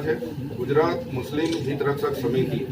છે ગુજરાત મુસ્લિમ હિતરક્ષક સમિતિ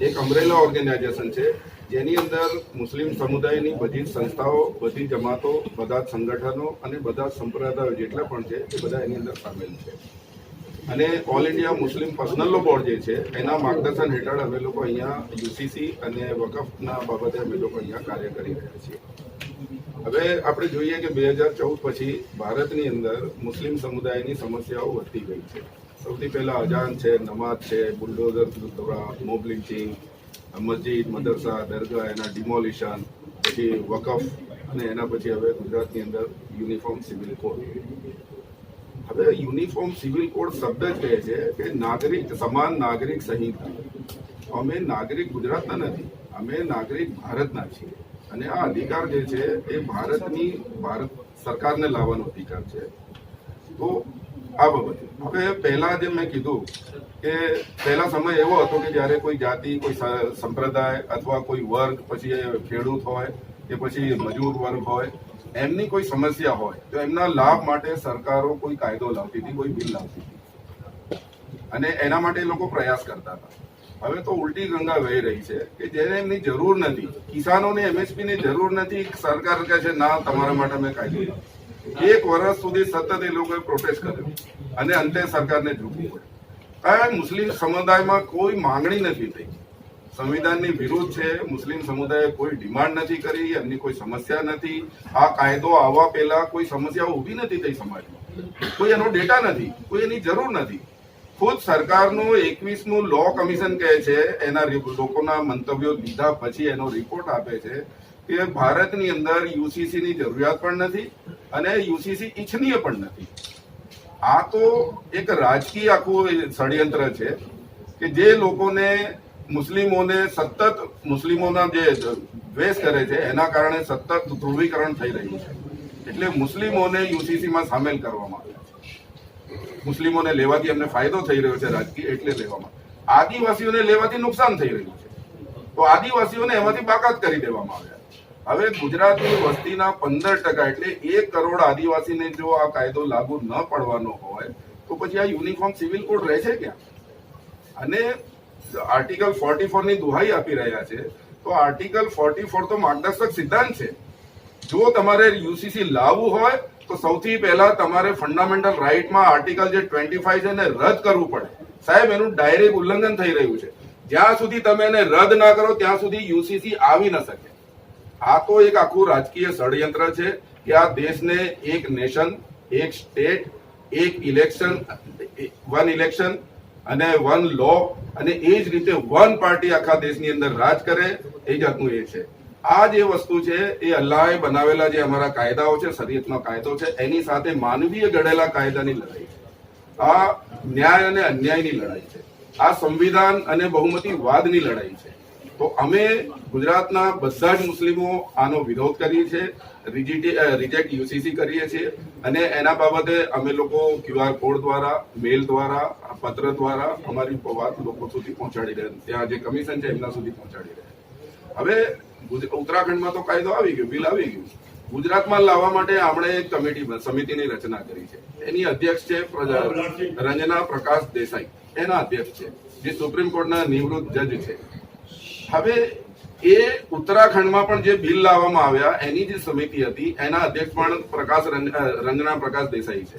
એક અમરેલા ઓર્ગેનાઇઝેશન છે, જેની અંદર મુસ્લિમ સમુદાયની બધી સંસ્થાઓ, બધી જમાતો, બધા સંગઠનો અને બધા સંપ્રદાયો જેટલા પણ છે, એ બધા એની અંદર સામેલ છે. અને all India Muslim personal board જે છે, એના માર્ગદર્શન હેઠળ અમે લોકો અહીંયા યુસીસી અને વકફના બાબતે અમે લોકો અહીંયા કાર્ય કરી રહ્યા છીએ. હવે આપણે જોઈએ કે બે હજાર ચૌદ પછી ભારતની અંદર મુસ્લિમ સમુદાયની સમસ્યાઓ વધતી ગઈ છે. સૌથી પહેલાં અજાન છે, નમાઝ છે, બુલડોઝર મોબ લિંચિંગ મસ્જિદ, મદરસા, દરગાહ, એના ડિમોલિશન પછી વકફ અને એના પછી હવે ગુજરાતની અંદર યુનિફોર્મ સિવિલ કોડ હવે યુનિફોર્મ સિવિલ કોડ શબ્દ જ કહે છે કે નાગરિક, સમાન નાગરિક સંહિતા અમે નાગરિક ગુજરાતના નથી, અમે નાગરિક ભારતના છીએ. અને આ અધિકાર જે છે એ ભારતની, ભારત સરકારને લાવવાનો અધિકાર છે. તો આ બાબતે. હવે પહેલા જે મેં કીધું કે પહેલા સમય એવો હતો કે જ્યારે કોઈ જાતિ, કોઈ સંપ્રદાય અથવા કોઈ વર્ગ, પછી ખેડૂત હોય કે પછી મજૂર વર્ગ હોય, એમની કોઈ સમસ્યા હોય, તો એમના લાભ માટે સરકારો કોઈ કાયદો લાવતી હતી, કોઈ બિલ લાવતી હતી. અને એના માટે એ લોકો પ્રયાસ કરતા હતા. હવે તો ઉલટી ગંગા વહી રહી છે કે જેને એમની જરૂર નથી. કિસાનોને એમએસપી ની જરૂર નથી સરકાર કહે છે, ના, તમારા માટે મેં કાયદો લાવ્યો. એક વર્ષ સુધી સતત એ લોકોએ પ્રોટેસ્ટ કર્યો. અને અંતે સરકારને ઝૂકવું પડ્યું. કારણ મુસ્લિમ સમુદાયમાં કોઈ માંગણી નથી થઈ. સંવિધાનની વિરુદ્ધ છે, મુસ્લિમ સમુદાયે કોઈ ડિમાન્ડ નથી કરી, એમની કોઈ સમસ્યા નથી. આ કાયદો આવવા પહેલા કોઈ સમસ્યાઓ ઊભી નથી થઈ સમાજમાં. કોઈ એનો ડેટા નથી, કોઈ એની જરૂર નથી. ખુદ સરકારનું એકવીસમું લો કમિશન કહે છે, એના લોકોના મંતવ્યો લીધા પછી એનો રિપોર્ટ આપે છે કે ભારતની અંદર યુસીસી ની જરૂરિયાત પણ નથી અને યુસીસી ઈચ્છનીય પણ નથી. આ તો એક રાજકીય આખું ષડયંત્ર છે કે જે લોકોને મુસ્લિમોને સતત મુસ્લિમોના જે દ્વેષ કરે છે, એના કારણે સતત ધ્રુવીકરણ થઈ રહ્યું છે. એટલે મુસ્લિમોને યુસીસીમાં સામેલ કરવામાં આવ્યા છે. મુસ્લિમોને લેવાથી એમને ફાયદો થઈ રહ્યો છે રાજકીય એટલે લેવામાં. આદિવાસીઓને લેવાથી નુકસાન થઈ રહ્યું છે. તો આદિવાસીઓને એમાંથી બાકાત કરી દેવામાં આવ્યા હવે ગુજરાતની વસ્તીના પંદર ટકા એટલે એક કરોડ આદિવાસીને જો આ કાયદો લાગુ ન પડવાનો હોય, તો પછી આ યુનિફોર્મ સિવિલ કોડ રહે છે ક્યાં? અને આર્ટિકલ ફોર્ટી ફોરની દુહાઈ આપી રહ્યા છે, તો આર્ટિકલ ફોર્ટી ફોર તો માર્ગદર્શક સિદ્ધાંત છે. જો તમારે યુસીસી લાવવું હોય, તો સૌથી પહેલા તમારે ફંડામેન્ટલ રાઇટમાં આર્ટિકલ જે ટ્વેન્ટી ફાઈવ છે એને રદ કરવું પડે. સાહેબ, એનું ડાયરેક્ટ ઉલ્લંઘન થઈ રહ્યું છે. જ્યાં સુધી તમે એને રદ ના કરો, ત્યાં સુધી યુસીસી આવી ન શકે. આ તો એક આખું રાજકીય ષડયંત્ર છે કે આ દેશને એક નેશન, એક સ્ટેટ, એક ઇલેક્શન, વન ઇલેક્શન અને વન લો અને એ જ રીતે વન પાર્ટી આખા દેશની અંદર રાજ કરે એ જાતનું એ છે. આ જે વસ્તુ છે એ અલ્લાહે બનાવેલા જે અમારા કાયદાઓ છે, શરીયતનો કાયદો છે, એની સાથે માનવીય ઘડેલા કાયદાની લડાઈ છે. આ ન્યાય અને અન્યાયની લડાઈ છે. આ સંવિધાન અને બહુમતી વાદની લડાઈ છે. તો અમે ગુજરાતના બધા જ મુસ્લિમો આનો વિરોધ કરીએ છીએ રિજેક્ટ યુસીસી કરીએ છીએ અને એના બાબતે અમે લોકો ક્યુઆર કોડ દ્વારા મેલ દ્વારા પત્ર દ્વારા અમારી વાત લોકો સુધી પહોંચાડી રહ્યા ત્યાં જે કમિશન છે એમના સુધી પહોંચાડી રહ્યા હવે ઉત્તરાખંડમાં તો કાયદો આવી ગયો બિલ આવી ગયું. ગુજરાતમાં લાવવા માટે આપણે એક કમિટી સમિતિની રચના કરી છે. એની અધ્યક્ષ છે રંજના પ્રકાશ દેસાઈ. એના અધ્યક્ષ છે. જે સુપ્રીમ કોર્ટના નિવૃત્ત જજ છે. હવે એ ઉત્તરાખંડમાં પણ જે બિલ લાવવામાં આવ્યા, એની જે સમિતિ હતી, એના અધ્યક્ષ પણ પ્રકાશ રંગના પ્રકાશ દેસાઈ છે.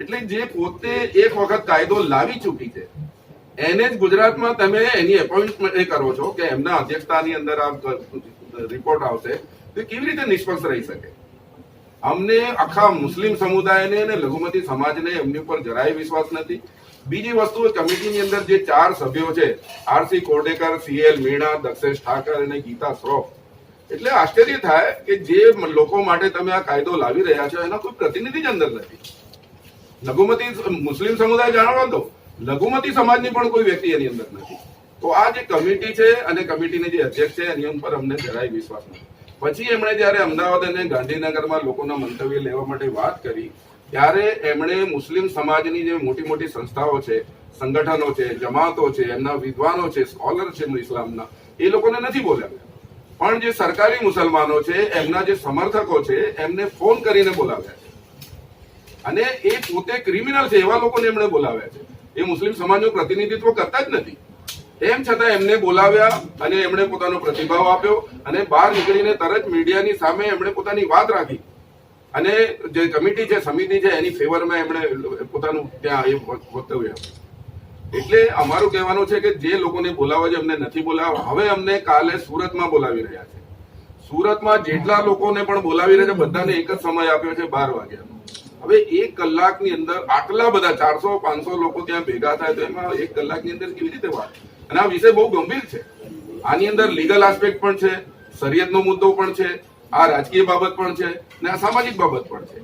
એટલે જે પોતે એક વખત કાયદો લાવી ચૂકી છે, એને જ ગુજરાતમાં તમે એની એપોઇન્ટમેન્ટ એ કરો છો કે એમના અધ્યક્ષતાની અંદર આ રિપોર્ટ આવશે, તો કેવી રીતે નિષ્પક્ષ રહી શકે? અમને આખા મુસ્લિમ સમુદાયને અને લઘુમતી સમાજને એમની ઉપર જરાય વિશ્વાસ નથી. બીજી વસ્તુ કમિટીની અંદર જે ચાર સભ્યો છે, આરસી કોર્ડેકર સીએલ મીણા, દક્ષેશ ઠાકર અને ગીતા શ્રોફ. એટલે આશ્ચર્ય થાય કે જે લોકો માટે તમે આ કાયદો લાવી રહ્યા છો, એના કોઈ પ્રતિનિધિ જ અંદર નથી. લઘુમતી મુસ્લિમ સમુદાય જાણવા દો, લઘુમતી સમાજની પણ કોઈ વ્યક્તિ એની અંદર નથી. તો આ જે કમિટી છે અને કમિટીની જે અધ્યક્ષ છે, એની ઉપર અમને જરાય વિશ્વાસ નથી. પછી એમણે જયારે અમદાવાદ અને ગાંધીનગરમાં લોકોના મંતવ્ય લેવા માટે વાત કરી ત્યારે એમણે મુસ્લિમ સમાજની જે મોટી મોટી સંસ્થાઓ છે, સંગઠનો છે, જમાતો છે, એમના વિદ્વાનો છે સ્કોલર છે ઇસ્લામના, એ લોકોને નથી બોલાવ્યા. પણ જે સરકારી મુસલમાનો છે, એમના જે સમર્થકો છે, એમને ફોન કરીને બોલાવ્યા છે. અને એ પોતે ક્રિમિનલ છે, એવા લોકોને એમણે બોલાવ્યા છે. એ મુસ્લિમ સમાજનું પ્રતિનિધિત્વ કરતા જ નથી. તેમ છતાં એમને બોલાવ્યા અને એમણે પોતાનો પ્રતિભાવ આપ્યો અને બહાર નીકળીને તરત મીડિયાની સામે એમણે પોતાની વાત રાખી. અને જે કમિટી છે સમિતિ છે, એની ફેવરમાં એમણે પોતાનું ત્યાં એ વક્તવ્ય એટલે અમારું કહેવાનું છે કે જે લોકોને બોલાવવા છે, એમને નથી બોલાવવા હવે અમને કાલે સુરતમાં બોલાવી રહ્યા છે. સુરતમાં જેટલા લોકોને પણ બોલાવી રહ્યા છે, બધાને એક જ સમય આપ્યો છે, બાર વાગ્યાનો. હવે એક કલાકની અંદર આટલા બધા ચારસો, પાંચસો લોકો ત્યાં ભેગા થાય તો એમાં એક કલાકની અંદર કેવી રીતે વાત? અને આ વિષય બહુ ગંભીર છે. આની અંદર લીગલ આસ્પેક્ટ પણ છે, શરિયતનો મુદ્દો પણ છે આ રાજકીય બાબત પણ છે અને આ સામાજિક બાબત પણ છે.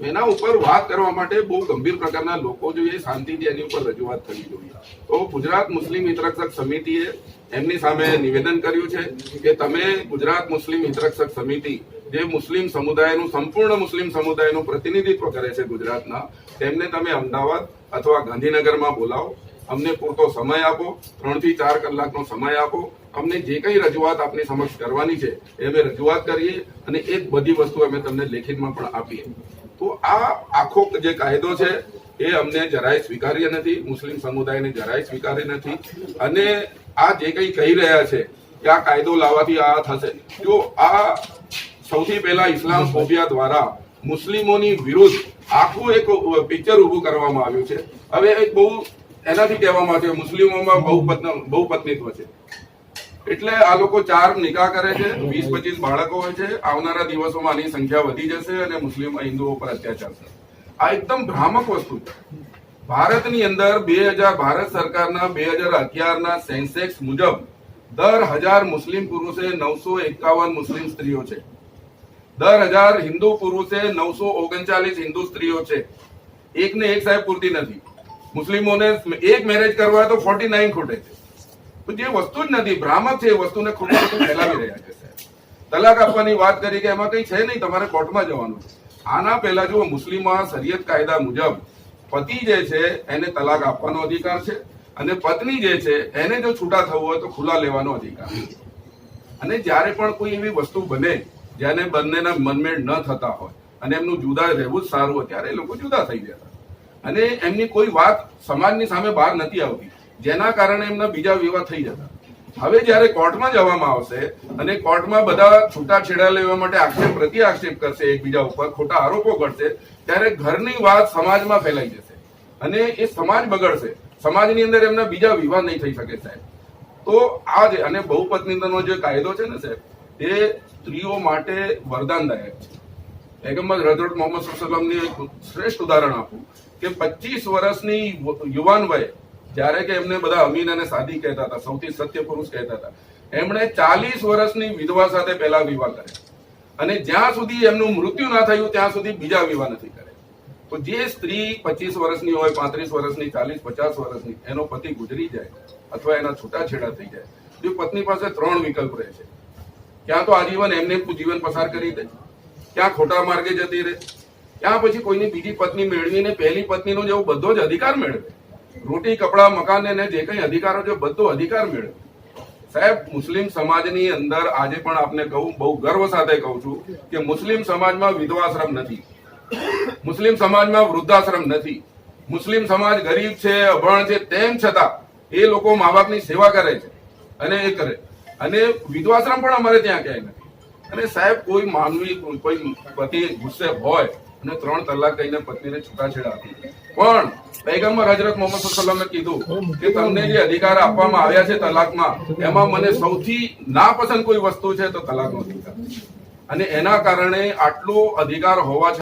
એના ઉપર વાત કરવા માટે બહુ ગંભીર પ્રકારના લોકો જોઈએ, શાંતિથી એની ઉપર રજૂઆત થવી જોઈએ. તો ગુજરાત મુસ્લિમ હિતરક્ષક સમિતિએ એમની સામે નિવેદન કર્યું છે કે તમે ગુજરાત મુસ્લિમ હિતરક્ષક સમિતિ, જે મુસ્લિમ સમુદાયનું, સંપૂર્ણ મુસ્લિમ સમુદાયનું પ્રતિનિધિત્વ કરે છે ગુજરાતના, તેમને તમે અમદાવાદ અથવા ગાંધીનગરમાં બોલાવો. અમને પૂરતો સમય આપો ત્રણથી ચાર કલાકનો સમય આપો. અમને જે કઈ રજૂઆત આપની સમક્ષ કરવાની છે એ અમે રજૂઆત કરીએ અને એ બધી વસ્તુ અમે તમને લેખિતમાં પણ આપીએ. તો આ આખો જે કાયદો છે એ અમને જરાય સ્વીકાર્ય નથી, મુસ્લિમ સમુદાયને જરાય સ્વીકાર્ય નથી. અને આ જે કંઈ કહી રહ્યા છે કે આ કાયદો લાવવાથી આ થશે. જો આ સૌથી પહેલા ઇસ્લામ ફોબિયા દ્વારા મુસ્લિમોની વિરુદ્ધ આખું એક પિક્ચર ઊભું કરવામાં આવ્યું છે. હવે એક બહુ એનાથી કહેવામાં આવે છે મુસ્લિમોમાં બહુ બહુપત્નીત્વ છે. એટલે આ લોકો ચાર નિકાહ કરે છે, વીસ પચીસ બાળકો હોય છે, આવનારા દિવસોમાં આની સંખ્યા વધી જશે અને મુસ્લિમ હિન્દુઓ પર અત્યાચાર થશે. આ એકદમ ભ્રામક વસ્તુ છે. ભારતની અંદર બે હજાર ભારત સરકારના, બે હજાર અગિયારના સેન્સેક્સ મુજબ દર હજાર મુસ્લિમ પુરુષે નવસો એકાવન મુસ્લિમ સ્ત્રીઓ છે. દર હજાર હિન્દુ પુરુષે નવસો ઓગણચાલીસ હિન્દુ સ્ત્રીઓ છે. એકને એક સાહેબ પૂરતી નથી. મુસ્લિમોને એક મેરેજ કરવા તો ફોર્ટી નાઇન ખૂટે છે. જે વસ્તુ જ નથી, ભ્રામક છે એ વસ્તુને ખોટું ફેલાવી રહ્યા છે તલાક આપવાની વાત કરી કે એમાં કંઈ છે નહીં, તમારે કોર્ટમાં જવાનું આના પહેલા જુઓ મુસ્લિમમાં શરીયત કાયદા મુજબ પતિ જે છે એને તલાક આપવાનો અધિકાર છે અને પત્ની જે છે એને જો છૂટા થવું હોય તો ખુલ્લા લેવાનો અધિકાર અને જ્યારે પણ કોઈ એવી વસ્તુ બને જેને બંનેના મનમેળ ન થતા હોય અને એમનું જુદા રહેવું જ સારું હોય, ત્યારે એ લોકો જુદા થઈ જતા. અને એમની કોઈ વાત સમાજની સામે બહાર નથી આવતી. જેના કારણે એમના બીજા વિવાહ થઈ જતા. હવે જ્યારે કોર્ટમાં જવામાં આવશે અને કોર્ટમાં બધા છૂટાછેડા લેવા માટે આક્ષેપ પ્રતિ આક્ષેપ કરશે એકબીજા ઉપર, ખોટા આરોપો કરશે, ત્યારે ઘરની વાત સમાજમાં ફેલાઈ જશે. અને એ સમાજ બગડશે. સમાજની અંદર એમના બીજા વિવાહ નહીં થઈ શકે સાહેબ. તો આ જે, અને બહુપત્નીનો જે કાયદો છે ને સાહેબ, એ સ્ત્રીઓ માટે વરદાનદાયક છે. પેગમ્બર હજરત મોહમ્મદ સલ્લામની એક શ્રેષ્ઠ ઉદાહરણ આપું. કે પચીસ વર્ષની યુવાન વય જ્યારે કે એમને બધા અમીન અને સાદી કહેતા હતા, સૌથી સત્ય પુરુષ કહેતા હતા. એમણે ચાલીસ વર્ષની વિધવા સાથે પહેલા વિવાહ કર્યા. અને જ્યાં સુધી એમનું મૃત્યુ ના થયું, ત્યાં સુધી બીજા વિવાહ નથી કર્યા. તો જે સ્ત્રી પચીસ વર્ષની હોય, પાંત્રીસ વર્ષની, ચાલીસ, પચાસ વર્ષની, એનો પતિ ગુજરી જાય અથવા એના છૂટાછેડા થઈ જાય જો પત્ની પાસે ત્રણ વિકલ્પ રહે છે. ક્યાં તો આજીવન એમને જીવન પસાર કરી દે. ક્યાં ખોટા માર્ગે જતી રહે. ક્યાં પછી કોઈની બીજી પત્ની મેળવીને પહેલી પત્નીનો જેવો બધો જ અધિકાર મેળવે. રોટી, કપડા, મકાન ને જે કંઈ અધિકારો છે, બધો અધિકાર મેળવે. સાહેબ, મુસ્લિમ સમાજની અંદર આજે પણ આપને કહું, બહુ ગર્વ સાથે કહું છું કે મુસ્લિમ સમાજમાં વિધવાશ્રમ નથી. મુસ્લિમ સમાજમાં વૃદ્ધાશ્રમ નથી. મુસ્લિમ સમાજ ગરીબ છે, અભણ છે, તેમ છતાં એ લોકો મા બાપની સેવા કરે છે અને એ કરે. અને વિધવાશ્રમ પણ અમારે ત્યાં ક્યાંય નથી. અને સાહેબ, કોઈ માનવી, કોઈ પતિ ગુસ્સે હોય અને ત્રણ તલાક કહીને પત્નીને છૂટાછેડા આપી. પણ પૈગમ્બર હજરત મોહમ્મદ સલ્લમે કીધું કે તમને જે અધિકાર આપવામાં આવ્યા છે તલાકમાં, એમાં મને સૌથી નાપસંદ કોઈ વસ્તુ છે તો તલાકનો અધિકાર અને એના કારણે આટલો અધિકાર હોવા